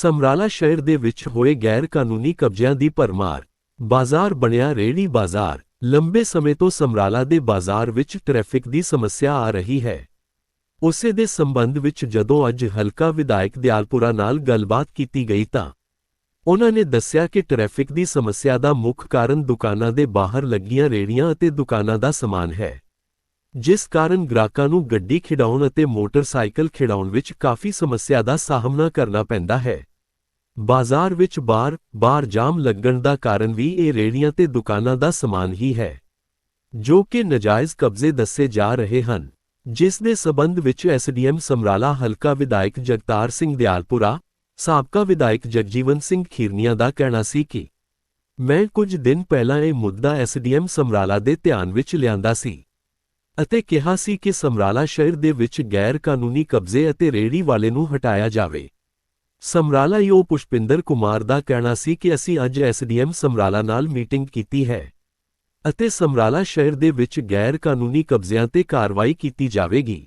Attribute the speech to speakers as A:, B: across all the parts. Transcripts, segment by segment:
A: ਸਮਰਾਲਾ ਸ਼ਹਿਰ ਦੇ ਵਿੱਚ ਹੋਏ ਗੈਰ ਕਾਨੂੰਨੀ ਕਬਜ਼ਿਆਂ ਦੀ ਭਰਮਾਰ, ਬਾਜ਼ਾਰ ਬਣਿਆ ਰੇੜੀ ਬਾਜ਼ਾਰ, ਲੰਬੇ ਸਮੇਂ ਤੋਂ ਸਮਰਾਲਾ ਦੇ ਬਾਜ਼ਾਰ ਵਿੱਚ ਟ੍ਰੈਫਿਕ ਦੀ ਸਮੱਸਿਆ ਆ ਰਹੀ ਹੈ। ਉਸੇ ਦੇ ਸੰਬੰਧ ਵਿੱਚ ਜਦੋਂ ਅੱਜ ਹਲਕਾ ਵਿਧਾਇਕ ਦਿਆਲਪੁਰਾ ਨਾਲ ਗੱਲਬਾਤ ਕੀਤੀ ਗਈ ਤਾਂ ਉਹਨਾਂ ਨੇ ਦੱਸਿਆ ਕਿ ਟ੍ਰੈਫਿਕ ਦੀ ਸਮੱਸਿਆ ਦਾ ਮੁੱਖ ਕਾਰਨ ਦੁਕਾਨਾਂ ਦੇ ਬਾਹਰ ਲੱਗੀਆਂ ਰੇੜੀਆਂ ਅਤੇ ਦੁਕਾਨਾਂ ਦਾ ਸਮਾਨ ਹੈ। ਜਿਸ ਕਾਰਨ ਗ੍ਰਾਹਕਾਂ ਨੂੰ ਗੱਡੀ ਖਿਡਾਉਣ ਅਤੇ ਮੋਟਰਸਾਈਕਲ ਖਿਡਾਉਣ ਵਿੱਚ ਕਾਫੀ ਸਮੱਸਿਆ ਦਾ ਸਾਹਮਣਾ ਕਰਨਾ ਪੈਂਦਾ ਹੈ। ਬਾਜ਼ਾਰ ਵਿੱਚ ਬਾਰ ਬਾਰ ਜਾਮ ਲੱਗਣ ਦਾ ਕਾਰਨ ਵੀ ਇਹ ਰੇੜੀਆਂ ਤੇ ਦੁਕਾਨਾਂ ਦਾ ਸਮਾਨ ਹੀ ਹੈ, ਜੋ ਕਿ ਨਜਾਇਜ਼ ਕਬਜ਼ੇ ਦੱਸੇ ਜਾ ਰਹੇ ਹਨ, ਜਿਸ ਦੇ ਸਬੰਧ ਵਿੱਚ ਐਸਡੀਐਮ ਸਮਰਾਲਾ ਹਲਕਾ ਵਿਧਾਇਕ ਜਗਤਾਰ ਸਿੰਘ ਦਿਆਲਪੁਰਾ, ਸਾਬਕਾ ਵਿਧਾਇਕ ਜਗਜੀਵਨ ਸਿੰਘ ਖੀਰਨੀਆ ਦਾ ਕਹਿਣਾ ਸੀ ਕਿ ਮੈਂ ਕੁਝ ਦਿਨ ਪਹਿਲਾਂ ਇਹ ਮੁੱਦਾ ਐਸਡੀਐਮ ਸਮਰਾਲਾ ਦੇ ਧਿਆਨ ਵਿੱਚ ਲਿਆਂਦਾ ਸੀ ਅਤੇ ਕਿਹਾ ਸੀ ਕਿ ਸਮਰਾਲਾ ਸ਼ਹਿਰ ਦੇ ਵਿੱਚ ਗੈਰ ਕਾਨੂੰਨੀ ਕਬਜ਼ੇ ਅਤੇ ਰੇੜੀ ਵਾਲੇ ਨੂੰ ਹਟਾਇਆ ਜਾਵੇ। ਸਮਰਾਲਾ ਯੋ ਪੁਸ਼ਪਿੰਦਰ ਕੁਮਾਰ ਦਾ ਕਹਿਣਾ ਸੀ ਕਿ ਅਸੀਂ ਅੱਜ ਐਸਡੀਐਮ ਸਮਰਾਲਾ ਨਾਲ ਮੀਟਿੰਗ ਕੀਤੀ ਹੈ ਅਤੇ ਸਮਰਾਲਾ ਸ਼ਹਿਰ ਦੇ ਵਿੱਚ ਗੈਰ ਕਾਨੂੰਨੀ ਕਬਜ਼ਿਆਂ ਤੇ ਕਾਰਵਾਈ ਕੀਤੀ ਜਾਵੇਗੀ।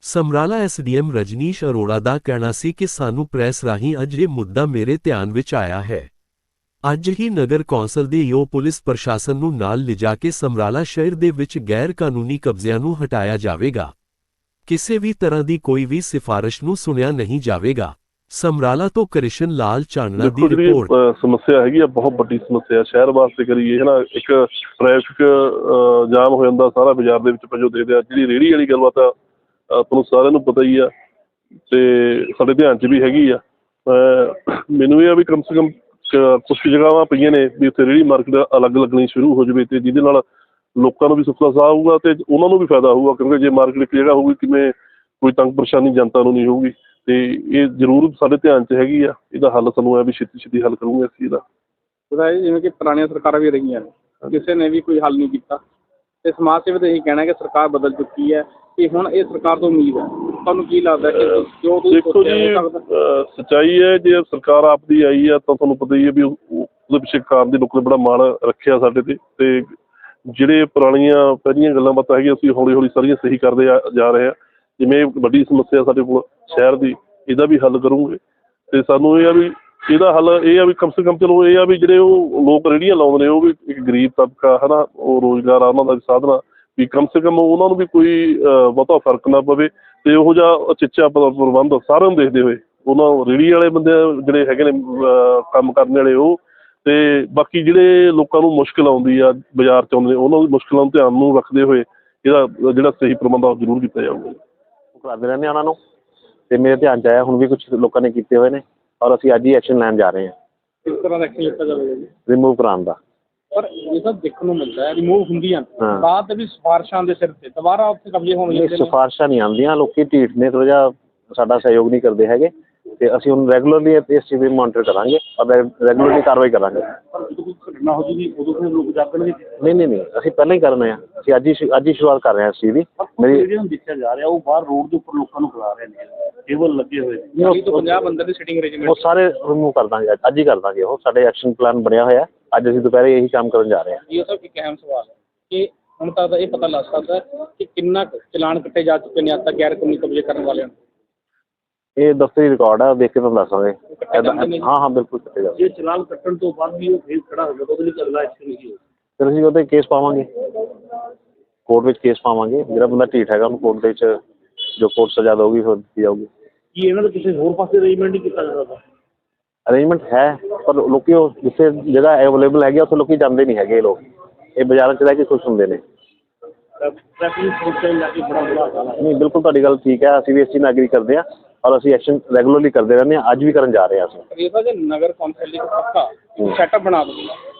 A: ਸਮਰਾਲਾ ਐਸਡੀਐਮ ਰਜਨੀਸ਼ ਅਰੋੜਾ ਦਾ ਕਹਿਣਾ ਸੀ ਕਿ ਸਾਨੂੰ ਪ੍ਰੈਸ ਰਾਹੀਂ ਅੱਜ ਇਹ ਮੁੱਦਾ ਮੇਰੇ ਧਿਆਨ ਵਿੱਚ ਆਇਆ ਹੈ। ਅੱਜ ਹੀ ਨਗਰ ਕੌਂਸਲ ਦੇ ਯੋ ਪੁਲਿਸ ਪ੍ਰਸ਼ਾਸਨ ਨੂੰ ਨਾਲ ਲਿਜਾ ਕੇ ਸਮਰਾਲਾ ਸ਼ਹਿਰ ਦੇ ਵਿੱਚ ਗੈਰ ਕਾਨੂੰਨੀ ਕਬਜ਼ਿਆਂ ਨੂੰ ਹਟਾਇਆ ਜਾਵੇਗਾ। ਕਿਸੇ ਵੀ ਤਰ੍ਹਾਂ ਦੀ ਕੋਈ ਵੀ ਸਿਫਾਰਿਸ਼ ਨੂੰ ਸੁਣਿਆ ਨਹੀਂ ਜਾਵੇਗਾ। ਸਮਰਾਲਾ ਤੋਂ ਕ੍ਰਿਸ਼ਨ ਲਾਲ ਚਾਨਣਾ ਦੀ ਰਿਪੋਰਟ।
B: ਸਮੱਸਿਆ ਹੈਗੀ ਆ ਬਹੁਤ ਵੱਡੀ ਸਮੱਸਿਆ। ਸ਼ਹਿਰ ਵਾਸਤੇ ਕਰੀਏ ਹੈ ਨਾ ਇੱਕ ਟ੍ਰੈਫਿਕ ਜਾਮ ਹੋ ਜਾਂਦਾ ਸਾਰਾ ਬਾਜ਼ਾਰ ਦੇ ਵਿੱਚ ਪੰਜੋ ਦੇਖਦੇ ਆ ਜਿਹੜੀ ਰੇੜੀ ਵਾਲੀ ਗੱਲਬਾਤ ਆ ਤੁਹਾਨੂੰ ਸਾਰਿਆਂ ਨੂੰ ਪਤਾ ਹੀ ਆ ਤੇ ਸਾਡੇ ਧਿਆਨ 'ਚ ਵੀ ਹੈਗੀ ਆ। ਮੈਨੂੰ ਇਹ ਆ ਵੀ ਕਮ ਸੇ ਕਮ ਕ- ਕੁਛ ਕੁ ਜਗ੍ਹਾਵਾਂ ਪਈਆਂ ਨੇ ਵੀ ਉੱਥੇ ਰੇੜੀ ਮਾਰਕੀਟ ਅਲੱਗ ਲੱਗਣੀ ਸ਼ੁਰੂ ਹੋ ਜਾਵੇ ਤੇ ਜਿਹਦੇ ਨਾਲ ਲੋਕਾਂ ਨੂੰ ਵੀ ਸੁੱਖ ਦਾ ਸਾਹ ਆਊਗਾ ਤੇ ਉਹਨਾਂ ਨੂੰ ਵੀ ਫਾਇਦਾ ਹੋਊਗਾ ਕਿਉਂਕਿ ਜੇ ਮਾਰਕੀਟ ਇੱਕ ਜਗ੍ਹਾ ਹੋਊਗੀ ਕਿਵੇਂ ਕੋਈ ਤੰਗ ਪਰੇਸ਼ਾਨੀ ਜਨਤਾ ਨੂੰ ਨਹੀਂ ਹੋਊਗੀ। ਤੇ ਇਹ ਜ਼ਰੂਰ ਸਾਡੇ ਧਿਆਨ 'ਚ ਹੈਗੀ ਆ ਇਹਦਾ ਹੱਲ ਸਾਨੂੰ ਹੈ ਵੀ ਛੇਤੀ ਛੇਤੀ ਹੱਲ ਕਰੂਗੇ ਇਸ ਚੀਜ਼ ਦਾ
C: ਉਹਦਾ ਇਹ ਜਿਵੇਂ ਕਿ ਪੁਰਾਣੀਆਂ ਸਰਕਾਰਾਂ ਵੀ ਰਹੀਆਂ ਨੇ ਕਿਸੇ ਨੇ ਵੀ ਕੋਈ ਹੱਲ ਨਹੀਂ ਕੀਤਾ। ਤੇ ਸਮਾਜ ਸੇਵੀ ਤਾਂ ਇਹੀ ਕਹਿਣਾ ਕਿ ਸਰਕਾਰ ਬਦਲ ਚੁੱਕੀ ਹੈ ਕਿ ਹੁਣ ਇਹ ਸਰਕਾਰ ਤੋਂ ਉਮੀਦ ਹੈ। ਤੁਹਾਨੂੰ ਕੀ ਲੱਗਦਾ ਕਿ ਜੋ ਤੁਸੀਂ
B: ਦੇਖੋ ਜੀ
C: ਹੋ
B: ਸੱਚਾਈ ਹੈ ਜੇ ਸਰਕਾਰ ਆਪਦੀ ਆਈ ਆ ਤਾਂ ਤੁਹਾਨੂੰ ਪਤਾ ਹੀ ਹੈ ਵੀ ਉਹ- ਉਹ- ਉਹਦੇ ਪਿੱਛੇ ਕਾਰ ਦੀ ਲੋਕਾਂ ਨੇ ਬੜਾ ਮਾਣ ਰੱਖਿਆ ਸਾਡੇ ਤੇ। ਤੇ ਜਿਹੜੇ ਪੁਰਾਣੀਆਂ ਪਹਿਲੀਆਂ ਗੱਲਾਂ ਬਾਤਾਂ ਹੈਗੀਆਂ ਅਸੀਂ ਹੌਲੀ ਹੌਲੀ ਸਾਰੀਆਂ ਸਹੀ ਕਰਦੇ ਜਾ ਰਹੇ ਆ। ਜਿਵੇਂ ਵੱਡੀ ਸਮੱਸਿਆ ਸਾਡੇ ਕੋਲ ਸ਼ਹਿਰ ਦੀ, ਇਹਦਾ ਵੀ ਹੱਲ ਕਰੂੰਗੇ। ਤੇ ਸਾਨੂੰ ਇਹ ਆ ਵੀ, ਇਹਦਾ ਹੱਲ ਇਹ ਆ ਵੀ ਕਮ ਸੇ ਕਮ ਚਲੋ ਇਹ ਆ ਵੀ ਜਿਹੜੇ ਉਹ ਲੋਕ ਰੇੜੀਆਂ ਲਾਉਂਦੇ ਨੇ, ਉਹ ਵੀ ਇੱਕ ਗਰੀਬ ਤਬਕਾ ਹੈ ਨਾ ਉਹ ਰੋਜ਼ਗਾਰ ਆ ਉਹਨਾਂ ਦਾ ਵੀ ਸਾਧਨ, ਵੀ ਕਮ ਸੇ ਕਮ ਉਹਨਾਂ ਨੂੰ ਵੀ ਕੋਈ ਬਹੁਤਾ ਫ਼ਰਕ ਨਾ ਪਵੇ ਤੇ ਉਹੋ ਜਿਹਾ ਚਿੱਚਾ ਪ੍ਰਬੰਧ ਸਾਰਿਆਂ ਨੂੰ ਦੇਖਦੇ ਹੋਏ। ਉਹਨਾਂ ਰੇੜੀ ਵਾਲੇ ਬੰਦੇ ਜਿਹੜੇ ਹੈਗੇ ਨੇ ਕੰਮ ਕਰਨ ਵਾਲੇ ਉਹ, ਤੇ ਬਾਕੀ ਜਿਹੜੇ ਲੋਕਾਂ ਨੂੰ ਮੁਸ਼ਕਲ ਆਉਂਦੀ ਆ ਬਾਜ਼ਾਰ ਚ ਆਉਂਦੇ ਨੇ, ਉਹਨਾਂ ਦੀ ਮੁਸ਼ਕਲਾਂ ਨੂੰ ਧਿਆਨ ਨੂੰ ਰੱਖਦੇ ਹੋਏ ਇਹਦਾ ਜਿਹੜਾ ਸਹੀ ਪ੍ਰਬੰਧ ਆ ਉਹ ਜ਼ਰੂਰ ਕੀਤਾ ਜਾਊਗਾ।
D: ਕਰਦੇ ਰਹਿੰਦੇ ਉਹਨਾਂ ਨੂੰ। ਤੇ ਮੇਰੇ ਧਿਆਨ ਚ ਆਇਆ ਹੁਣ ਵੀ ਕੁਝ ਲੋਕਾਂ ਨੇ ਕੀਤੇ ਹੋਏ ਨੇ ਔਰ ਅਸੀਂ ਅੱਜ ਹੀ ਐਕਸ਼ਨ ਲੈਣ ਜਾ ਰਹੇ ਹਾਂ।
C: ਕਿਸ ਤਰ੍ਹਾਂ ਦਾ ਐਕਸ਼ਨ ਲਿੱਤਾ ਜਾਵੇਗਾ ਜੀ?
D: ਰਿਮੂਵ ਕਰਾਉਣ ਦਾ।
C: ਪਰ ਇਹ ਤਾਂ ਦੇਖਣ ਨੂੰ ਮਿਲਦਾ ਹੈ ਰਿਮੂਵ ਹੁੰਦੀਆਂ।
D: ਹਾਂ।
C: ਬਾਅਦ ਦੇ ਵੀ ਸਿਫਾਰਸ਼ਾਂ ਦੇ ਸਿਰ ਤੇ ਦੁਬਾਰਾ ਉੱਥੇ ਕਬਜ਼ੇ ਹੋਣ
D: ਇਹ
C: ਲੱਗਦੇ ਨੇ।
D: ਸਿਫਾਰਸ਼ਾਂ ਨਹੀਂ ਆਉਂਦੀਆਂ ਲੋਕੀ ਢੀਠ ਨੇ ਥੋੜ੍ਹਾ ਜਿਹਾ ਸਾਡਾ ਸਹਿਯੋਗ ਨਹੀਂ ਕਰਦੇ ਹੈਗੇ। ਤੇ ਅਸੀਂ ਹੁਣ ਰੈਗੂਲਰਲੀ ਇਸ ਚੀਜ਼ ਦੀ ਮੋਨੀਟਰ ਕਰਾਂਗੇ ਔਰ ਰੈਗੂਲਰਲੀ ਕਾਰਵਾਈ ਕਰਾਂਗੇ।
C: ਪਰ ਜਦੋਂ ਕੋਈ ਘਟਨਾ ਹੋ ਜੂਗੀ ਉਦੋਂ ਫਿਰ ਲੋਕ ਜਾਗਣਗੇ
D: ਨਹੀਂ ਨਹੀਂ ਨਹੀਂ ਅਸੀਂ ਪਹਿਲਾਂ ਹੀ ਕਰਨੇ ਆ। ਅਸੀਂ ਅੱਜ ਹੀ ਸ਼ੁ- ਅੱਜ ਹੀ ਸ਼ੁਰੂਆਤ ਕਰ ਰਹੇ ਹਾਂ ਇਸ ਚੀਜ਼ ਦੀ। ਮੇਰੀ
C: ਜਿਹੜੇ ਨੂੰ ਦੇਖਿਆ ਜਾ ਰਿਹਾ ਉਹ ਬਾਹਰ ਰੋਡ ਦੇ ਉੱਪਰ ਲੋਕਾਂ ਨੂੰ ਖਿਲਾ ਰਹੇ ਨੇ। ਟੇਬਲ ਲੱਗੇ ਹੋਏ ਨੇ। 40 ਤੋਂ 50 ਬੰਦੇ ਦੀ ਸਿਟਿੰਗ
D: ਉਹ
C: ਅਰੇਂਜਮੈਂਟ
D: ਸਾਰੇ ਰਿਮੂਵ ਕਰ ਦਾਂਗੇ ਅੱਜ- ਅੱਜ ਹੀ ਕਰ ਦਾਂਗੇ ਉਹ। ਸਾਡੇ ਐਕਸ਼ਨ ਪਲਾਨ ਬਣਿਆ ਹੋਇਆ ਅੱਜ ਅਸੀਂ ਦੁਪਹਿਰੇ ਇਹੀ ਕੰਮ ਕਰਨ ਜਾ ਰਹੇ ਹਾਂ।
C: ਇਹ ਸਭ ਇੱਕ ਅਹਿਮ ਸਵਾਲ ਹੈ ਕਿ ਹੁਣ ਤੱਕ ਤਾਂ ਇਹ ਪਤਾ ਲੱਗ ਸਕਦਾ ਹੈ ਕਿ ਕਿੰਨਾ ਕੁ ਚਲਾਨ ਕੱਟੇ ਜਾ ਚੁੱਕੇ ਨੇ ਅੱਜ ਤੱਕ ਗੈਰ ਕਾਨੂੰਨੀ ਕਬਜ਼ੇ ਕਰਨ ਵਾਲਿਆਂ ਨੂੰ।
D: ਇਹ ਦਫ਼ਤਰੀ ਰਿਕਾਰਡ ਉਹ ਦੇਖ ਕੇ ਤੁਹਾਨੂੰ
C: ਜੀ?
D: ਹਾਂ ਹਾਂ ਬਿਲਕੁਲ ਕੱਟੇ ਜਾਓ
C: ਜੇ ਚਲਾਨ ਕੱਟਣ ਤੋਂ ਬਾਅਦ ਵੀ ਉਹ ਫੇਰ ਖੜਾ ਹੋ ਗਿਆ ਉਹਦੇ ਲਈ ਅਗਲਾ ਐਕਸ਼ਨ ਕੀ ਹੋਵੇ
D: ਫਿਰ ਅਸੀਂ ਉਹਦੇ ਕੇਸ ਪਾਵਾਂਗੇ। ਕੋਰਟ ਵਿੱਚ ਕੇਸ ਪਾਵਾਂਗੇ। ਜਿਹੜਾ ਬੰਦਾ ਢੀਠ ਹੈਗਾ ਉਹਨੂੰ ਕੋਰਟ ਦੇ ਵਿੱਚ ਜੋ ਕੋਰਟ ਸਜ਼ਾ ਦੇਊਗੀ ਫਿਰ ਦਿੱਤੀ ਜਾਊਗੀ।
C: ਕੀ ਇਹਨਾਂ ਦਾ ਕਿਸੇ ਹੋਰ ਪਾਸੇ ਅਰੇਂਜਮੈਂਟ ਨਹੀਂ ਕੀਤਾ ਜਾ ਸਕਦਾ?
D: ਅਰੇਂਜਮੈਂਟ ਹੈ ਪਰ ਲੋਕੀ ਉਹ ਜਿੱਥੇ ਜਗ੍ਹਾ ਅਵੇਲੇਬਲ ਹੈਗੀ ਆ, ਉੱਥੇ ਲੋਕੀ ਜਾਂਦੇ ਨਹੀਂ ਹੈਗੇ ਇਹ ਲੋਕ। ਇਹ ਬਾਜ਼ਾਰਾਂ 'ਚ ਰਹਿ ਕੇ ਖੁਸ਼ ਹੁੰਦੇ ਨੇ।
C: ਟ੍ਰੈਫਿਕ ਸੁਰੱਖਿਆ ਨੂੰ ਲੈ ਕੇ ਬੜਾ ਬੁਰਾ ਹਾਲ ਹੈ
D: ਨਹੀਂ ਬਿਲਕੁਲ ਤੁਹਾਡੀ ਗੱਲ ਠੀਕ ਹੈ। ਅਸੀਂ ਵੀ ਇਸ ਚੀਜ਼ ਨਾਲ ਐਗਰੀ ਕਰਦੇ ਹਾਂ। ਔਰ ਅਸੀਂ ਐਕਸ਼ਨ ਰੈਗੂਲਰਲੀ ਕਰਦੇ ਰਹਿੰਦੇ ਹਾਂ ਅੱਜ ਵੀ ਕਰਨ ਜਾ ਰਹੇ ਹਾਂ ਅਸੀਂ।
C: ਇਹ ਤਾਂ ਜੇ ਨਗਰ ਕੌਂਸਲ ਇੱਕ ਪੱਕਾ ਸੈਟਅਪ ਬਣਾ ਦੋ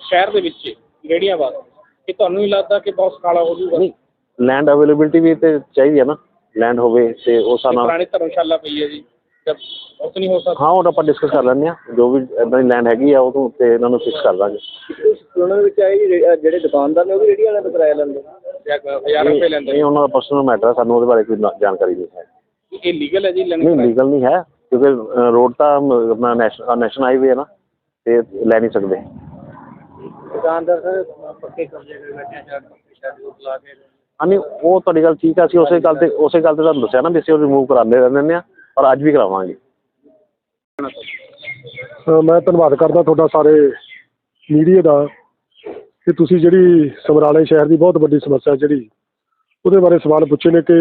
C: ਸ਼ਹਿਰ ਦੇ ਵਿੱਚ ਰੇੜੀਆਂ ਵਾਸਤੇ ਇਹ ਤੁਹਾਨੂੰ ਨਹੀਂ ਲੱਗਦਾ ਕਿ ਬਹੁਤ ਕਾਲਾ ਹੋ ਜਾਊਗਾ।
D: ਨਹੀਂ ਲੈਂਡ ਅਵੇਲੇਬਿਲਟੀ ਵੀ ਤੇ ਚਾਹੀਦੀ ਹੈ ਨਾ। ਲੈਂਡ ਹੋਵੇ ਤੇ ਉਸ ਹਿਸਾਬ ਨਾਲ
C: ਪੁਰਾਣੀ ਧਰਮਸ਼ਾਲਾ ਪਈ ਹੈ ਜੀ। ਜਦ ਉਸ ਨਹੀਂ ਹੋ ਸਕਦਾ।
D: ਹਾਂ ਉਹ ਆਪਾਂ ਡਿਸਕਸ ਕਰ ਲੈਂਦੇ ਹਾਂ। ਜੋ ਵੀ ਇਦਾਂ ਦੀ ਲੈਂਡ ਹੈਗੀ ਆ ਉਹਨੂੰ ਤੇ ਇਹਨਾਂ ਨੂੰ ਫਿਕਸ ਕਰ ਦਾਂਗੇ।
C: ਉਹਨਾਂ ਦੇ ਵਿੱਚ ਆਏ ਜਿਹੜੇ ਦੁਕਾਨਦਾਰ ਨੇ ਉਹ ਵੀ ਰੇੜੀਆਂ ਵਾਲਿਆਂ ਤੋਂ ਕਿਰਾਇਆ ਲੈਂਦੇ ਹਜ਼ਾਰ ਰੁਪਏ ਲੈਂਦੇ
D: ਇਹ ਉਹਨਾਂ ਦਾ ਪਰਸਨਲ ਮੈਟਰ ਹੈ ਸਾਨੂੰ ਉਹਦੇ ਬਾਰੇ ਕੋਈ ਜਾਣਕਾਰੀ ਨਹੀਂ ਹੈ।
C: ਇਹ ਲੀਗਲ ਹੈ ਜੀ ਲੈਣੀ
D: ਨਹੀਂ ਲੀਗਲ ਨਹੀਂ ਹੈ ਕਿਉਂਕਿ ਰੋਡ ਤਾਂ ਆਪਣਾ ਨੈਸ਼ਨਲ ਨੈਸ਼ਨਲ ਹਾਈਵੇ ਹੈ ਨਾ ਤੇ ਲੈ ਨਹੀਂ ਸਕਦੇ।
C: ਦੁਕਾਨਦਾਰ ਸਰ ਪੱਕੇ ਕਬਜ਼ੇ ਕਰ ਬੈਠੇ ਆ ਚਾਰ ਪੱਕੇ ਸ਼ਾਦੀ ਉਹ ਲਾ ਕੇ।
D: ਹਾਂ ਨਹੀਂ ਉਹ ਤੁਹਾਡੀ ਗੱਲ ਠੀਕ ਹੈ ਅਸੀਂ ਉਸੇ ਗੱਲ ਤੇ ਉਸੇ ਗੱਲ ਤੇ ਤੁਹਾਨੂੰ ਦੱਸਿਆ ਨਾ ਵੀ ਅਸੀਂ ਉਹ ਰਿਮੂਵ ਕਰਾਉਂਦੇ ਰਹਿੰਦੇ ਹਾਂ ਔਰ ਅੱਜ ਵੀ ਕਰਾਵਾਂਗੇ।
E: ਅ, ਮੈਂ ਧੰਨਵਾਦ ਕਰਦਾ ਤੁਹਾਡਾ ਸਾਰੇ ਮੀਡੀਆ ਦਾ ਕਿ ਤੁਸੀਂ ਜਿਹੜੀ ਸਮਰਾਲੇ ਸ਼ਹਿਰ ਦੀ ਬਹੁਤ ਵੱਡੀ ਸਮੱਸਿਆ ਜਿਹੜੀ ਉਹਦੇ ਬਾਰੇ ਸਵਾਲ ਪੁੱਛੇ ਨੇ ਕਿ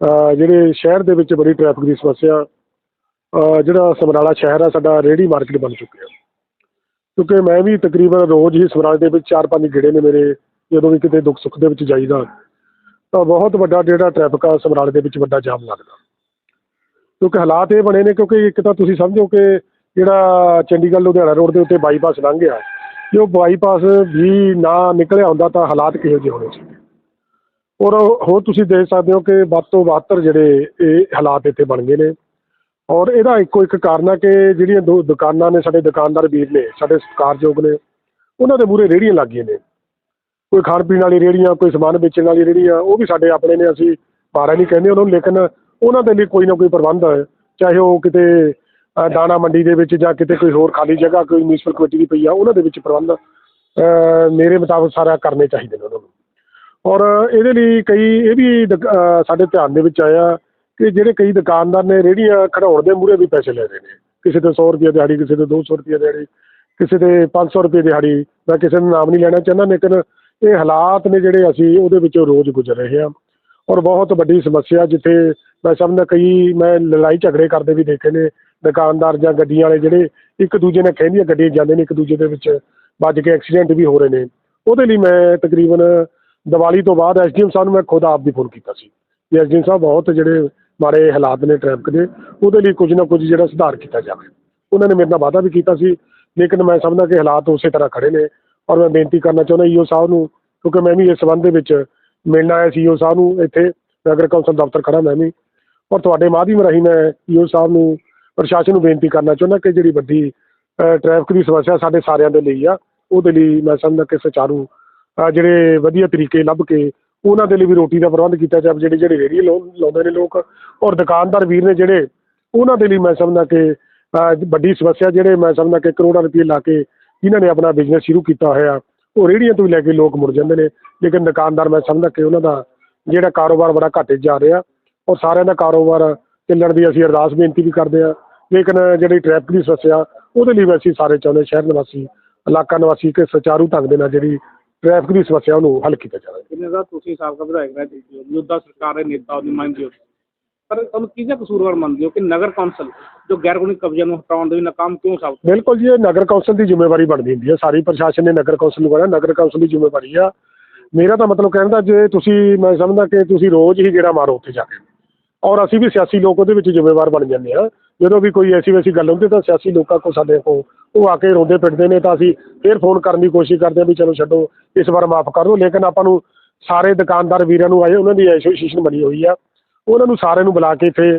E: ਜਿਹੜੇ ਸ਼ਹਿਰ ਦੇ ਵਿੱਚ ਬੜੀ ਟ੍ਰੈਫਿਕ ਦੀ ਸਮੱਸਿਆ ਜਿਹੜਾ ਸਮਰਾਲਾ ਸ਼ਹਿਰ ਆ, ਸਾਡਾ ਰੇਹੜੀ ਮਾਰਕੀਟ ਬਣ ਚੁੱਕਿਆ ਕਿਉਂਕਿ ਮੈਂ ਵੀ ਤਕਰੀਬਨ ਰੋਜ਼ ਹੀ ਸਮਰਾਲੇ ਦੇ ਵਿੱਚ ਚਾਰ ਪੰਜ ਗੇੜੇ ਨੇ ਮੇਰੇ, ਜਦੋਂ ਵੀ ਕਿਤੇ ਦੁੱਖ ਸੁੱਖ ਦੇ ਵਿੱਚ ਜਾਈਦਾ, ਤਾਂ ਬਹੁਤ ਵੱਡਾ ਜਿਹੜਾ ਟ੍ਰੈਫਿਕ ਆ, ਸਮਰਾਲੇ ਦੇ ਵਿੱਚ ਵੱਡਾ ਜਾਮ ਲੱਗਦਾ। ਕਿਉਂਕਿ ਹਾਲਾਤ ਇਹ ਬਣੇ ਨੇ, ਕਿਉਂਕਿ ਇੱਕ ਤਾਂ ਤੁਸੀਂ ਸਮਝੋ ਕਿ ਜਿਹੜਾ ਚੰਡੀਗੜ੍ਹ, ਲੁਧਿਆਣਾ ਰੋਡ ਦੇ ਉੱਤੇ ਬਾਈਪਾਸ ਲੰਘ ਗਿਆ, ਜੇ ਉਹ ਬਾਈਪਾਸ ਵੀ ਨਾ ਨਿਕਲਿਆ ਹੁੰਦਾ, ਤਾਂ ਹਾਲਾਤ ਕਿਹੋ ਜਿਹੇ ਹੋਣੇ ਸੀ? ਔਰ ਹੋਰ ਤੁਸੀਂ ਦੇਖ ਸਕਦੇ ਹੋ ਕਿ ਵੱਧ ਤੋਂ ਵੱਧ ਜਿਹੜੇ ਇਹ ਹਾਲਾਤ ਇੱਥੇ ਬਣ ਗਏ ਨੇ। ਔਰ ਇਹਦਾ ਇੱਕੋ ਇੱਕ ਕਾਰਨ ਆ ਕਿ ਜਿਹੜੀਆਂ ਦੋ ਦੁਕਾਨਾਂ ਨੇ, ਸਾਡੇ ਦੁਕਾਨਦਾਰ ਵੀਰ ਨੇ, ਸਾਡੇ ਸਤਿਕਾਰਯੋਗ ਨੇ, ਉਹਨਾਂ ਦੇ ਮੂਹਰੇ ਰੇਹੜੀਆਂ ਲੱਗੀਆਂ ਨੇ। ਕੋਈ ਖਾਣ ਪੀਣ ਵਾਲੀ ਰੇਹੜੀਆਂ ਕੋਈ ਸਮਾਨ ਵੇਚਣ ਵਾਲੀ ਰੇਹੜੀਆਂ ਉਹ ਵੀ ਸਾਡੇ ਆਪਣੇ ਨੇ, ਅਸੀਂ ਮਾੜਾ ਨਹੀਂ ਕਹਿੰਦੇ ਉਹਨਾਂ ਨੂੰ, ਲੇਕਿਨ ਉਹਨਾਂ ਦੇ ਲਈ ਕੋਈ ਨਾ ਕੋਈ ਪ੍ਰਬੰਧ ਹੈ। ਚਾਹੇ ਉਹ ਕਿਤੇ ਦਾਣਾ ਮੰਡੀ ਦੇ ਵਿੱਚ ਜਾਂ ਕਿਤੇ ਕੋਈ ਹੋਰ ਖਾਲੀ ਜਗ੍ਹਾ, ਕੋਈ ਮਿਊਨਿਸਪਲ ਕਮੇਟੀ ਦੀ ਪਈ ਆ, ਉਹਨਾਂ ਦੇ ਵਿੱਚ ਪ੍ਰਬੰਧ ਮੇਰੇ ਮੁਤਾਬਕ ਸਾਰਾ ਕਰਨੇ ਚਾਹੀਦੇ ਨੇ ਉਹਨਾਂ ਨੂੰ। ਔਰ ਇਹਦੇ ਲਈ ਕਈ, ਇਹ ਵੀ ਦੁਕ- ਸਾਡੇ ਧਿਆਨ ਦੇ ਵਿੱਚ ਆਇਆ ਕਿ ਜਿਹੜੇ ਕਈ ਦੁਕਾਨਦਾਰ ਨੇ ਰੇਹੜੀਆਂ ਖੜਾਉਣ ਦੇ ਮੂਹਰੇ ਵੀ ਪੈਸੇ ਲੈ ਰਹੇ ਨੇ। ਕਿਸੇ ਦੇ ਸੌ ਰੁਪਈਆ ਦਿਹਾੜੀ, ਕਿਸੇ ਦੇ ਦੋ ਸੌ ਰੁਪਈਆ ਦਿਹਾੜੀ, ਕਿਸੇ ਦੇ ਪੰਜ ਸੌ ਰੁਪਏ ਦਿਹਾੜੀ ਮੈਂ ਕਿਸੇ ਦਾ ਨਾਮ ਨਹੀਂ ਲੈਣਾ ਚਾਹੁੰਦਾ, ਲੇਕਿਨ ਇਹ ਹਾਲਾਤ ਨੇ ਜਿਹੜੇ ਅਸੀਂ ਉਹਦੇ ਵਿੱਚੋਂ ਰੋਜ਼ ਗੁਜ਼ਰ ਰਹੇ ਹਾਂ। ਔਰ ਬਹੁਤ ਵੱਡੀ ਸਮੱਸਿਆ ਜਿੱਥੇ ਮੈਂ ਸਮਝਦਾ ਕਈ, ਮੈਂ ਲੜਾਈ ਝਗੜੇ ਕਰਦੇ ਵੀ ਦੇਖੇ ਨੇ, ਦੁਕਾਨਦਾਰ ਜਾਂ ਗੱਡੀਆਂ ਵਾਲੇ ਜਿਹੜੇ ਇੱਕ ਦੂਜੇ ਨਾਲ ਕਹਿੰਦੀਆਂ ਗੱਡੀਆਂ ਜਾਂਦੇ ਨੇ, ਇੱਕ ਦੂਜੇ ਦੇ ਵਿੱਚ ਵੱਜ ਕੇ ਐਕਸੀਡੈਂਟ ਵੀ ਹੋ ਰਹੇ ਨੇ। ਉਹਦੇ ਲਈ ਮੈਂ ਤਕਰੀਬਨ ਦੀਵਾਲੀ ਤੋਂ ਬਾਅਦ ਐਸਡੀਐਮ ਸਾਹਿਬ ਨੂੰ ਮੈਂ ਖੁਦ ਆਪ ਵੀ ਫੋਨ ਕੀਤਾ ਸੀ ਕਿ ਐਸਡੀਐਮ ਸਾਹਿਬ ਬਹੁਤ ਜਿਹੜੇ ਮਾੜੇ ਹਾਲਾਤ ਨੇ ਟ੍ਰੈਫਿਕ ਦੇ ਉਹਦੇ ਲਈ ਕੁਝ ਨਾ ਕੁਝ ਜਿਹੜਾ ਸੁਧਾਰ ਕੀਤਾ ਜਾਵੇ। ਉਹਨਾਂ ਨੇ ਮੇਰੇ ਨਾਲ ਵਾਅਦਾ ਵੀ ਕੀਤਾ ਸੀ ਲੇਕਿਨ ਮੈਂ ਸਮਝਦਾ ਕਿ ਹਾਲਾਤ ਉਸੇ ਤਰ੍ਹਾਂ ਖੜੇ ਨੇ ਔਰ ਮੈਂ ਬੇਨਤੀ ਕਰਨਾ ਚਾਹੁੰਦਾ ਈਓ ਸਾਹਿਬ ਨੂੰ ਕਿਉਂਕਿ ਮੈਂ ਵੀ ਇਸ ਸੰਬੰਧ ਦੇ ਵਿੱਚ ਮਿਲਣ ਆਇਆ ਸੀ ਈਓ ਸਾਹਿਬ ਨੂੰ ਇੱਥੇ ਨਗਰ ਕੌਂਸਲ ਦਫ਼ਤਰ ਖੜਾ ਮੈਂ ਵੀ। ਔਰ ਤੁਹਾਡੇ ਮਾਧਿਅਮ ਰਾਹੀਂ ਮੈਂ ਈਓ ਸਾਹਿਬ ਨੂੰ ਪ੍ਰਸ਼ਾਸਨ ਨੂੰ ਬੇਨਤੀ ਕਰਨਾ ਚਾਹੁੰਦਾ ਕਿ ਜਿਹੜੀ ਵੱਡੀ ਅ, ਟ੍ਰੈਫਿਕ ਦੀ ਸਮੱਸਿਆ ਸਾਡੇ ਸਾਰਿਆਂ ਦੇ ਲਈ ਆ ਉਹਦੇ ਲਈ ਮੈਂ ਸਮਝਦਾ ਕਿ ਸੁਚਾਰੂ ਜਿਹੜੇ ਵਧੀਆ ਤਰੀਕੇ ਲੱਭ ਕੇ ਉਹਨਾਂ ਦੇ ਲਈ ਵੀ ਰੋਟੀ ਦਾ ਪ੍ਰਬੰਧ ਕੀਤਾ ਜਾਵੇ, ਜਿਹੜੇ ਜਿਹੜੇ ਰੇਹੜੀ ਲਾਉ- ਲਾਉਂਦੇ ਨੇ ਲੋਕ ਔਰ ਦੁਕਾਨਦਾਰ ਵੀਰ ਨੇ ਜਿਹੜੇ ਉਹਨਾਂ ਦੇ ਲਈ ਮੈਂ ਸਮਝਦਾ ਕਿ ਵੱਡੀ ਸਮੱਸਿਆ ਜਿਹੜੇ ਮੈਂ ਸਮਝਦਾ ਕਿ ਕਰੋੜਾਂ ਰੁਪਏ ਲਾ ਕੇ ਇਹਨਾਂ ਨੇ ਆਪਣਾ ਬਿਜ਼ਨਸ ਸ਼ੁਰੂ ਕੀਤਾ ਹੋਇਆ, ਉਹ ਰੇਹੜੀਆਂ ਤੋਂ ਹੀ ਲੈ ਕੇ ਲੋਕ ਮੁੜ ਜਾਂਦੇ ਨੇ, ਲੇਕਿਨ ਦੁਕਾਨਦਾਰ ਮੈਂ ਸਮਝਦਾ ਕਿ ਉਹਨਾਂ ਦਾ ਜਿਹੜਾ ਕਾਰੋਬਾਰ ਬੜਾ ਘਾਟੇ 'ਚ ਜਾ ਰਿਹਾ ਔਰ ਸਾਰਿਆਂ ਦਾ ਕਾਰੋਬਾਰ ਚੱਲਣ ਦੀ ਅਸੀਂ ਅਰਦਾਸ ਬੇਨਤੀ ਵੀ ਕਰਦੇ ਹਾਂ, ਲੇਕਿਨ ਜਿਹੜੀ ਟ੍ਰੈਫਿਕ ਦੀ ਸਮੱਸਿਆ ਉਹਦੇ ਲਈ ਵੀ ਅਸੀਂ ਸਾਰੇ ਚਾਹੁੰਦੇ ਸ਼ਹਿਰ ਨਿਵਾਸੀ, ਇਲਾਕਾ ਨਿਵਾਸੀ ਕਿ ਸੁਚਾਰੂ ਢੰਗ ਦੇ ਨਾਲ ਜਿਹੜੀ ਟ੍ਰੈਫਿਕ ਦੀ ਸਮੱਸਿਆ ਉਹਨੂੰ ਹੱਲ ਕੀਤਾ ਜਾਵੇ।
C: ਕਿੰਨੇ ਦਾ ਤੁਸੀਂ ਸਾਬਕਾ ਵਿਧਾਇਕ ਰਹਿ ਹੋ ਮੌਜੂਦਾ ਸਰਕਾਰ ਦੇ ਨੇਤਾ ਦੀ ਮੰਨਦੇ ਹੋ। ਪਰ ਤੁਹਾਨੂੰ ਕਿਹਦਾ ਕਸੂਰਵਾਰ ਮੰਨਦੇ ਹੋ ਕਿ ਨਗਰ ਕੌਂਸਲ ਜੋ ਗੈਰ ਕਾਨੂੰਨੀ ਕਬਜ਼ਿਆਂ ਨੂੰ ਹਟਾਉਣ ਦੇ ਨਾਕਾਮ ਕਿਉਂ ਸਾਬਤ
E: ਬਿਲਕੁਲ ਜੀ ਇਹ ਨਗਰ ਕੌਂਸਲ ਦੀ ਜ਼ਿੰਮੇਵਾਰੀ ਬਣਦੀ ਹੁੰਦੀ ਹੈ। ਸਾਰੀ ਪ੍ਰਸ਼ਾਸਨ ਨੇ ਨਗਰ ਕੌਂਸਲ ਨੂੰ ਕਹਿਣਾ ਨਗਰ ਕੌਂਸਲ ਦੀ ਜ਼ਿੰਮੇਵਾਰੀ ਆ। ਮੇਰਾ ਤਾਂ ਮਤਲਬ ਕਹਿਣ ਦਾ ਜੇ ਤੁਸੀਂ ਮੈਂ ਸਮਝਦਾ ਕਿ ਤੁਸੀਂ ਰੋਜ਼ ਹੀ ਜਿਹੜਾ ਮਾਰੋ ਉੱਥੇ ਜਾ ਕੇ। ਔਰ ਅਸੀਂ ਵੀ ਸਿਆਸੀ ਲੋਕ ਉਹਦੇ ਵਿੱਚ ਜ਼ਿੰਮੇਵਾਰ ਬਣ ਜਾਂਦੇ ਆ ਜਦੋਂ ਵੀ ਕੋਈ ਐਸੀ ਵੈਸੀ ਗੱਲ ਹੁੰਦੀ ਤਾਂ ਸਿਆਸੀ ਲੋਕਾਂ ਕੋਲ ਸਾਡੇ ਕੋਲ ਉਹ ਆ ਕੇ ਰੋਂਦੇ ਪਿੱਟਦੇ ਨੇ ਤਾਂ ਅਸੀਂ ਫਿਰ ਫੋਨ ਕਰਨ ਦੀ ਕੋਸ਼ਿਸ਼ ਕਰਦੇ ਆ ਵੀ ਚਲੋ ਛੱਡੋ, ਇਸ ਵਾਰ ਮਾਫ ਕਰ ਦਿਓ। ਲੇਕਿਨ ਆਪਾਂ ਨੂੰ ਸਾਰੇ ਦੁਕਾਨਦਾਰ ਵੀਰਾਂ ਨੂੰ ਆਏ, ਉਹਨਾਂ ਦੀ ਐਸੋਸੀਏਸ਼ਨ ਬਣੀ ਹੋਈ ਆ। ਉਹਨਾਂ ਨੂੰ ਸਾਰਿਆਂ ਨੂੰ ਬੁਲਾ ਕੇ ਇੱਥੇ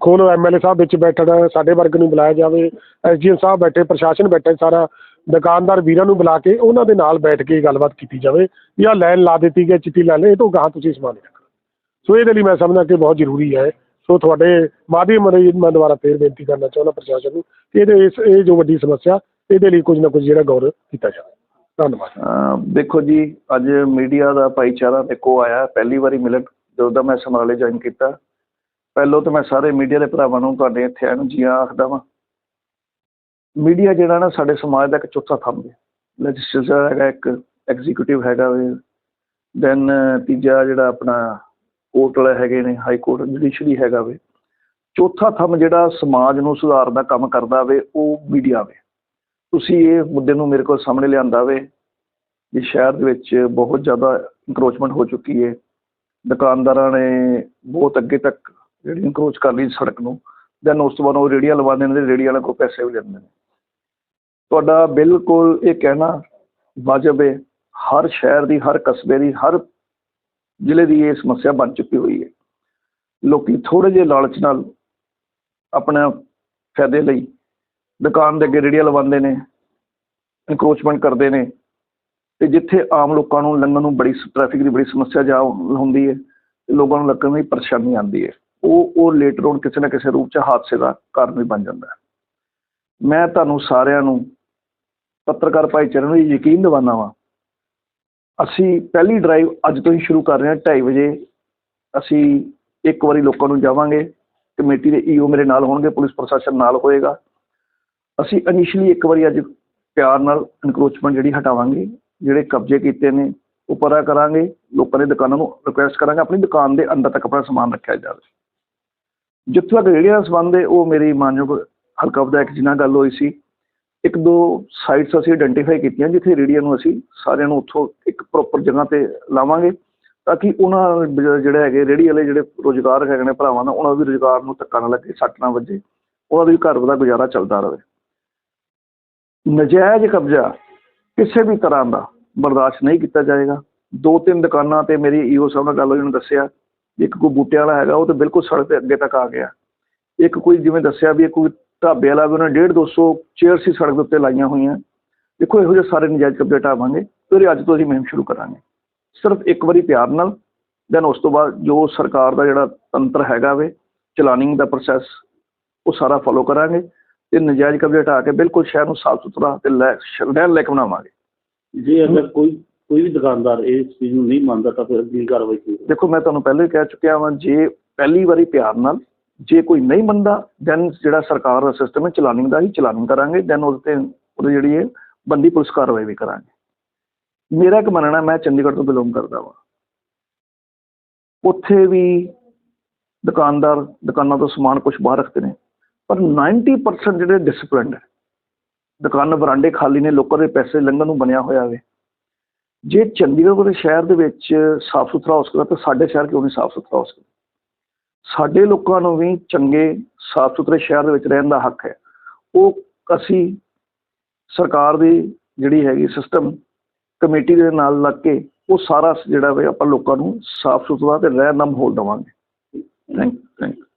E: ਖੋਲੋ ਐਮਐਲਏ ਸਾਹਿਬ ਵਿੱਚ ਬੈਠਣ, ਸਾਡੇ ਵਰਗ ਨੂੰ ਬੁਲਾਇਆ ਜਾਵੇ ਐਸਡੀਐਮ ਸਾਹਿਬ ਬੈਠੇ, ਪ੍ਰਸ਼ਾਸਨ ਬੈਠੇ, ਸਾਰਾ ਦੁਕਾਨਦਾਰ ਵੀਰਾਂ ਨੂੰ ਬੁਲਾ ਕੇ ਉਹਨਾਂ ਦੇ ਨਾਲ ਬੈਠ ਕੇ ਗੱਲਬਾਤ ਕੀਤੀ ਜਾਵੇ ਜਾਂ ਆਹ ਲਾਈਨ ਲਾ ਦਿੱਤੀ ਗਈ ਲੈ ਲੈ ਇਹ ਤੋਂ ਗਾਹਾਂ ਤੁਸੀਂ ਸਮਾਨ ਨਹੀਂ ਰੱਖਣਾ। ਸੋ ਇਹਦੇ ਲਈ ਮੈਂ ਸਮਝਦਾ ਕਿ ਬਹੁਤ ਜ਼ਰੂਰੀ ਹੈ ਸੋ ਤੁਹਾਡੇ ਮਾਧਿਅਮ ਰਾਹੀਂ ਮੈਂ ਦੁਬਾਰਾ ਫੇਰ ਬੇਨਤੀ ਕਰਨਾ ਚਾਹੁੰਦਾ ਪ੍ਰਸ਼ਾਸਨ ਨੂੰ ਕਿ ਇਹਦੇ ਇਸ, ਇਹ ਜੋ ਵੱਡੀ ਸਮੱਸਿਆ, ਇਹਦੇ ਲਈ ਕੁਝ ਨਾ ਕੁਝ ਜਿਹੜਾ ਗੌਰ ਕੀਤਾ ਜਾਵੇ। ਧੰਨਵਾਦ।
F: ਦੇਖੋ ਜੀ, ਅੱਜ ਮੀਡੀਆ ਦਾ ਭਾਈਚਾਰਾ ਤੇ ਆਇਆ, ਪਹਿਲੀ ਵਾਰੀ ਮਿਲਣ ਜਦੋਂ ਦਾ ਮੈਂ ਸਮਰਾਲੇ ਜੁਆਇਨ ਕੀਤਾ। ਪਹਿਲੋਂ ਤਾਂ ਮੈਂ ਸਾਰੇ ਮੀਡੀਆ ਦੇ ਭਰਾਵਾਂ ਨੂੰ ਤੁਹਾਡੇ ਇੱਥੇ ਆਉਣ ਨੂੰ ਜੀ ਆਖਦਾ ਵਾਂ। ਮੀਡੀਆ ਜਿਹੜਾ ਨਾ ਸਾਡੇ ਸਮਾਜ ਦਾ ਇੱਕ ਚੌਥਾ ਥੰਮ ਹੈ। ਲੈਜਿਸਲੇਚਰ ਹੈਗਾ ਇੱਕ ਐਗਜ਼ੀਕਿਊਟਿਵ ਹੈਗਾ ਵੇ। ਦੈਨ ਤੀਜਾ ਜਿਹੜਾ ਆਪਣਾ ਕੋਰਟ ਵਾਲੇ ਹੈਗੇ ਨੇ ਹਾਈ ਕੋਰਟ ਜੁਡੀਸ਼ਰੀ ਹੈਗਾ ਵੇ। ਚੌਥਾ ਥੰਮ ਜਿਹੜਾ ਸਮਾਜ ਨੂੰ ਸੁਧਾਰ ਦਾ ਕੰਮ ਕਰਦਾ ਵੇ, ਉਹ ਮੀਡੀਆ ਵੇ। ਤੁਸੀਂ ਇਹ ਮੁੱਦੇ ਨੂੰ ਮੇਰੇ ਕੋਲ ਸਾਹਮਣੇ ਲਿਆਂਦਾ ਵੇ, ਵੀ ਸ਼ਹਿਰ ਦੇ ਵਿੱਚ ਬਹੁਤ ਜ਼ਿਆਦਾ ਇਨਕਰੋਚਮੈਂਟ ਹੋ ਚੁੱਕੀ ਹੈ ਦੁਕਾਨਦਾਰਾਂ ਨੇ ਬਹੁਤ ਅੱਗੇ ਤੱਕ ਜਿਹੜੀ ਇਨਕਰੋਚ ਕਰ ਲਈ ਸੜਕ ਨੂੰ। ਦੈਨ ਉਸ ਤੋਂ ਬਾਅਦ ਉਹ ਰੇੜੀਆਂ ਲਵਾਉਂਦੇ ਨੇ ਤੇ ਰੇੜੀਆਂ ਵਾਲਿਆਂ ਕੋਲ ਪੈਸੇ ਵੀ ਲੈਂਦੇ ਨੇ। ਤੁਹਾਡਾ ਬਿਲਕੁਲ ਇਹ ਕਹਿਣਾ ਵਾਜਬ ਹੈ ਹਰ ਸ਼ਹਿਰ ਦੀ, ਹਰ ਕਸਬੇ ਦੀ, ਹਰ ਜ਼ਿਲ੍ਹੇ ਦੀ ਇਹ ਸਮੱਸਿਆ ਬਣ ਚੁੱਕੀ ਹੋਈ ਹੈ। ਲੋਕੀ ਥੋੜੇ ਜਿਹੇ ਲਾਲਚ ਨਾਲ ਆਪਣਾ ਫਾਇਦੇ ਲਈ ਦੁਕਾਨ ਦੇ ਅੱਗੇ ਰੇੜੀਆਂ ਲਵਾਉਂਦੇ ਨੇ ਇਨਕਰੋਚਮੈਂਟ ਕਰਦੇ ਨੇ ਤੇ ਜਿੱਥੇ ਆਮ ਲੋਕਾਂ ਨੂੰ ਲੰਘਣ ਨੂੰ ਬੜੀ ਟ੍ਰੈਫਿਕ ਦੀ ਬੜੀ ਸਮੱਸਿਆ ਜਾ ਹੁੰਦੀ ਹੈ ਲੋਕਾਂ ਨੂੰ ਲੱਗਣ ਦੀ ਪਰੇਸ਼ਾਨੀ ਆਉਂਦੀ ਹੈ। ਉਹ ਉਹ ਲੇਟ ਰੋਡ ਕਿਸੇ ਨਾ ਕਿਸੇ ਰੂਪ ਚ ਹਾਦਸੇ ਦਾ ਕਾਰਨ ਵੀ ਬਣ ਜਾਂਦਾ ਹੈ। ਮੈਂ ਤੁਹਾਨੂੰ ਸਾਰਿਆਂ ਨੂੰ ਪੱਤਰਕਾਰ ਭਾਈਚਾਰੇ ਨੂੰ ਯਕੀਨ ਦਿਵਾਨਾ ਵਾਂ ਅਸੀਂ ਪਹਿਲੀ ਡਰਾਈਵ ਅੱਜ ਤੋਂ ਹੀ ਸ਼ੁਰੂ ਕਰ ਰਹੇ ਹਾਂ 2:30 ਵਜੇ। ਅਸੀਂ ਇੱਕ ਵਾਰੀ ਲੋਕਾਂ ਨੂੰ ਜਾਵਾਂਗੇ, ਕਮੇਟੀ ਦੇ ਈਓ ਮੇਰੇ ਨਾਲ ਹੋਣਗੇ, ਪੁਲਿਸ ਪ੍ਰਸ਼ਾਸਨ ਨਾਲ ਹੋਏਗਾ। ਅਸੀਂ ਇਨੀਸ਼ੀਅਲੀ ਇੱਕ ਵਾਰੀ ਅੱਜ ਪਿਆਰ ਨਾਲ ਇਨਕਰੋਚਮੈਂਟ ਜਿਹੜੀ ਹਟਾਵਾਂਗੇ, ਜਿਹੜੇ ਕਬਜ਼ੇ ਕੀਤੇ ਨੇ, ਉਹ ਪਰਾ ਕਰਾਂਗੇ, ਲੋਕਾਂ ਦੀ ਦੁਕਾਨਾਂ ਨੂੰ ਰਿਕੁਐਸਟ ਕਰਾਂਗੇ, ਆਪਣੀ ਦੁਕਾਨ ਦੇ ਅੰਦਰ ਤੱਕ ਆਪਣਾ ਸਮਾਨ ਰੱਖਿਆ ਜਾਵੇ। ਜਿੱਥੇ ਤੱਕ ਰੇਹੜੀਆਂ ਸੰਬੰਧ ਹੈ ਉਹ ਮੇਰੀ ਮਾਨਯੋਗ ਹਲਕਾ ਵਿਧਾਇਕ ਜੀ ਨਾਲ ਗੱਲ ਹੋਈ ਸੀ। ਇੱਕ ਦੋ ਸਾਈਟਸ ਅਸੀਂ ਆਇਡੈਂਟੀਫਾਈ ਕੀਤੀਆਂ ਜਿੱਥੇ ਰੇਹੜੀਆਂ ਨੂੰ ਅਸੀਂ ਸਾਰਿਆਂ ਨੂੰ ਉੱਥੋਂ ਇੱਕ ਪ੍ਰੋਪਰ ਜਗ੍ਹਾ ਤੇ ਲਾਵਾਂਗੇ ਤਾਂ ਕਿ ਉਹਨਾਂ ਜ- ਜਿਹੜੇ ਹੈਗੇ ਰੇਹੜੀ ਵਾਲੇ ਜਿਹੜੇ ਰੋਜ਼ਗਾਰ ਹੈਗੇ ਨੇ ਭਰਾਵਾਂ ਦਾ, ਉਹਨਾਂ ਦਾ ਵੀ ਰੋਜ਼ਗਾਰ ਨੂੰ ਧੱਕਾ ਨਾ ਲੱਗੇ, ਸੱਟ ਨਾ ਵੱਜੇ, ਉਹਨਾਂ ਦਾ ਵੀ ਘਰ ਦਾ ਗੁਜ਼ਾਰਾ ਚੱਲਦਾ ਰਹੇ। ਨਜਾਇਜ਼ ਕਬਜ਼ਾ ਕਿਸੇ ਵੀ ਤਰ੍ਹਾਂ ਦਾ ਬਰਦਾਸ਼ਤ ਨਹੀਂ ਕੀਤਾ ਜਾਏਗਾ। ਦੋ ਤਿੰਨ ਦੁਕਾਨਾਂ ਤੇ ਮੇਰੀ ਈਓ ਸਾਹਿਬ ਨਾਲ ਗੱਲ ਹੋਈ, ਉਹਨੇ ਦੱਸਿਆ ਵੀ ਇੱਕ ਕੋਈ ਬੂਟਿਆਂ ਵਾਲਾ ਹੈਗਾ, ਉਹ ਤਾਂ ਬਿਲਕੁਲ ਸੜਕ ਦੇ ਅੱਗੇ ਤੱਕ ਆ ਗਿਆ। ਇੱਕ ਕੋਈ ਜਿਵੇਂ ਦੱਸਿਆ ਵੀ ਇਹ ਕੋਈ ਢਾਬੇ ਵਾਲਾ ਵੀ ਉਹਨੇ 1.5 200 ਚੇਅਰਸ ਹੀ ਸੜਕ ਦੇ ਉੱਤੇ ਲਾਈਆਂ ਹੋਈਆਂ। ਦੇਖੋ ਇਹੋ ਜਿਹੇ ਸਾਰੇ ਨਜਾਇਜ਼ ਕਬਜ਼ੇ ਹਟਾਵਾਂਗੇ ਫਿਰ ਅੱਜ ਤੋਂ ਅਸੀਂ ਮੁਹਿੰਮ ਸ਼ੁਰੂ ਕਰਾਂਗੇ। ਸਿਰਫ ਇੱਕ ਵਾਰੀ ਪਿਆਰ ਨਾਲ ਦੈਨ ਉਸ ਤੋਂ ਬਾਅਦ ਜੋ ਸਰਕਾਰ ਦਾ ਜਿਹੜਾ ਤੰਤਰ ਹੈਗਾ ਵੇ ਚਲਾਨਿੰਗ ਦਾ ਪ੍ਰੋਸੈਸ ਉਹ ਸਾਰਾ ਫੋਲੋ ਕਰਾਂਗੇ ਤੇ ਨਜਾਇਜ਼ ਕਬਜ਼ੇ ਹਟਾ ਕੇ ਬਿਲਕੁਲ ਸ਼ਹਿਰ ਨੂੰ ਸਾਫ਼ ਸੁਥਰਾ ਤੇ ਲੈ ਰਹਿਣ ਲਾਇਕ ਬਣਾਵਾਂਗੇ।
G: ਜੇ ਅਗਰ ਕੋਈ ਕੋਈ ਵੀ ਦੁਕਾਨਦਾਰ ਇਸ ਚੀਜ਼ ਨੂੰ ਨਹੀਂ ਮੰਨਦਾ ਤਾਂ ਫਿਰ ਅਗਲੀ ਕਾਰਵਾਈ ਕੀ?
F: ਦੇਖੋ ਮੈਂ ਤੁਹਾਨੂੰ ਪਹਿਲੇ ਹੀ ਕਹਿ ਚੁੱਕਿਆ ਹਾਂ ਜੇ ਪਹਿਲੀ ਵਾਰੀ ਪਿਆਰ ਨਾਲ ਜੇ ਕੋਈ ਨਹੀਂ ਮੰਨਦਾ ਦੈਨ ਜਿਹੜਾ ਸਰਕਾਰ ਦਾ ਸਿਸਟਮ ਹੈ ਚਲਾਨਿੰਗ ਦਾ ਹੀ ਚਲਾਨਿੰਗ ਕਰਾਂਗੇ ਦੈਨ ਉਹਦੇ ਤੇ ਉਹਦੇ ਜਿਹੜੀ ਹੈ ਬੰਦੀ ਪੁਲਿਸ ਕਾਰਵਾਈ ਵੀ ਕਰਾਂਗੇ। ਮੇਰਾ ਇੱਕ ਮੰਨਣਾ, ਮੈਂ ਚੰਡੀਗੜ੍ਹ ਤੋਂ ਬਿਲੋਂਗ ਕਰਦਾ ਵਾਂ। ਉੱਥੇ ਵੀ ਦੁਕਾਨਦਾਰ ਦੁਕਾਨਾਂ ਤੋਂ ਸਮਾਨ ਕੁਝ ਬਾਹਰ ਰੱਖਦੇ ਨੇ, ਪਰ 90% ਜਿਹੜੇ ਡਿਸਪਲਿਨਡ ਹੈ, ਦੁਕਾਨ ਬਰਾਂਡੇ ਖਾਲੀ ਨੇ, ਲੋਕਾਂ ਦੇ ਪੈਸੇ ਲੰਘਣ ਨੂੰ ਬਣਿਆ ਹੋਇਆ ਵੇ। ਜੇ ਚੰਡੀਗੜ੍ਹ ਵਰਗੇ ਸ਼ਹਿਰ ਦੇ ਵਿੱਚ ਸਾਫ਼ ਸੁਥਰਾ ਹੋ ਸਕਦਾ ਤਾਂ ਸਾਡੇ ਸ਼ਹਿਰ ਕਿਉਂ ਨਹੀਂ ਸਾਫ਼ ਸੁਥਰਾ ਹੋ ਸਕਦਾ ਸਾਡੇ ਲੋਕਾਂ ਨੂੰ ਵੀ ਚੰਗੇ ਸਾਫ਼ ਸੁਥਰੇ ਸ਼ਹਿਰ ਦੇ ਵਿੱਚ ਰਹਿਣ ਦਾ ਹੱਕ ਹੈ। ਉਹ ਅਸੀਂ ਸਰਕਾਰ ਦੀ ਜਿਹੜੀ ਹੈਗੀ ਸਿਸਟਮ ਕਮੇਟੀ ਦੇ ਨਾਲ ਲੱਗ ਕੇ ਉਹ ਸਾਰਾ ਜਿਹੜਾ ਵੇ ਆਪਾਂ ਲੋਕਾਂ ਨੂੰ ਸਾਫ਼ ਸੁਥਰਾ ਤੇ ਰਹਿਣ ਦਾ ਮਾਹੌਲ ਦੇਵਾਂਗੇ। Thank thank